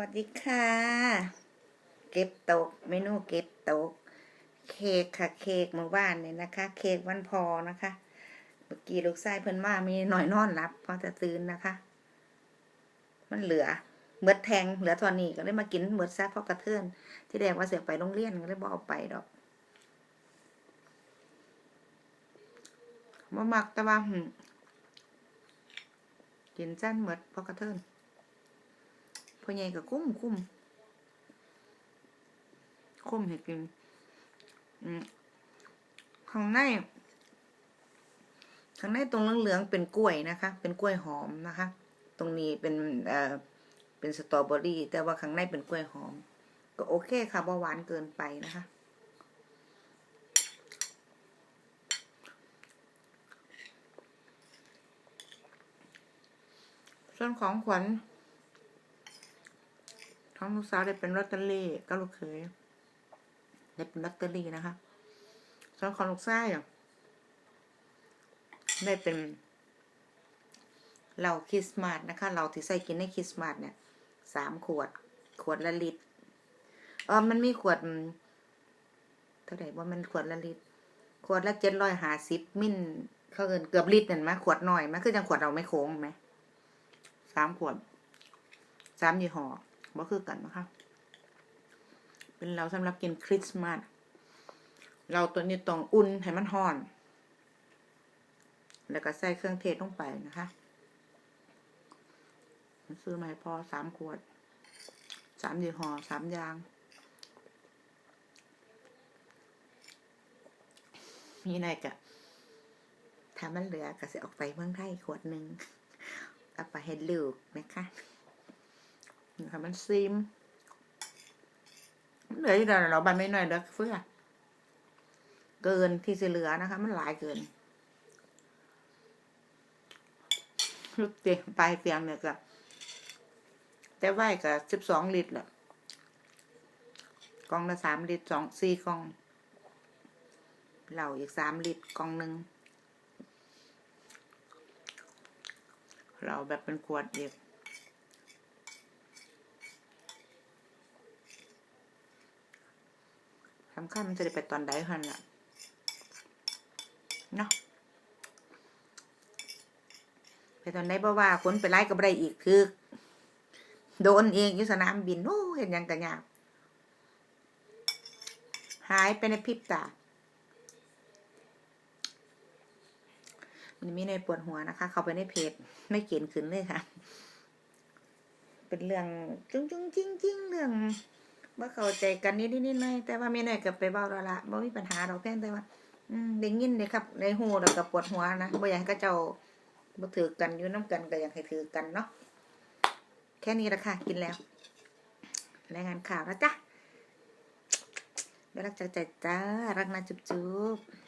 วัสดีค่ะ เก็บตกเมนูเก็บตก เค้กค่ะ เค้กเมื่อวานเนี่ยนะคะ เค้กวันพอนะคะ เมื่อกี้ลูกชายเพิ่นมามีหน่อยนอนรับพอจะตื่นนะคะ มันเหลือเมือดแทงเหลือทอนนี้ก็เลยมากินเมือดซะเพราะกระเทือน ที่แรกว่าเสียไปโรงเรียนก็เลยบอกเอาไปดอกมามักแต่ว่ากินจ้นเมือดเพราะกระเทือน พ่อใหญ่ก็คุ้มคุ้มคุ้มให้กินข้างในข้างในตรงเหลืองๆเป็นกล้วยนะคะ เป็นกล้วยหอมนะคะ ตรงนี้เป็นเอ่อเป็นสตรอเบอรี่ แต่ว่าข้างในเป็นกล้วยหอม ก็โอเคค่ะบาหวานเกินไปนะคะส่วนของขวัญ้องลูกสาวได้เป็นลอตเตอรี่ก็ลูกเขยได้เป็นลอตเตอรี่นะคะส่วนของลูกชายอะได้เป็นเหล้าคริสต์มาสนะคะเราที่ใส่กินในคริสต์มาสเนี่ยสามขวด ขวดละลิตรเออมันมีขวดเท่าไหร่ว่ามันขวดละลิตร ขวดละเจ็ดร้อยห้าสิบมิลเขาเกินเกือบลิตรนั่นไหมขวดหน่อยไหมคือจังขวดเราไม่โค้งไหมสามขวดสามยี่ห้อ บ่คือกันนะคะ เป็นเราสำหรับกินคริสต์มาสเราตัวนี้ต้องอุ่นให้มันห่อน แล้วก็ใส่เครื่องเทศลงไปนะคะซื้อมาให้พอสามขวดสามยี่ห้อสามอยางมีอะไรกะถ้ามันเหลือก็จะออกไปเมืองไทยขวดหนึ่งเอาไปให้ลูกนะคะ คะมันซิมเหลืออยู่แล้วเราใบไม่น้อยเด้อเฟื่อเกินที่จะเหลือนะคะ มันหลายเกินลูกเตียงปลายเตียงเนี่ยก็แต่ไหวก็สิบสองลิตรแหละกล่องละสามลิตรสองสี่กล่องเหล้าอีกสามลิตรกล่องหนึ่งเราแบบเป็นขวดอีกำคัญมันจะได้ไปตอนใดคันล่ะเนาะไปตอนไหนบ่ว่าคนไปไล่กับไรอีกคือ โดนเองอยู่สนามบินโอ้เห็นยังกันยากหายไปในพริบตามันมีในปวดหัวนะคะ เข้าไปในเพจไม่เขียนขึ้นเลยค่ะ เป็นเรื่องจุ้งจุ้งจริงจริงเรื่อง บ่เข้าใจกันนิดนิดหน่อยแต่ว่าไม่หน่อยกับไปเบาแล้วละบ่มีปัญหาเราเพียงแต่ว่า อืมได้ยินเลยครับในหูแล้วก็ปวดหัวนะบ่อยากให้เจ้าบ่ถือกันอยู่น้ำกันก็อยากให้ถือกันเนาะแค่นี้ละค่ะกินแล้วรายงานข่าวแล้วจ้ะรักจากใจจ้ารักนะจุ๊บ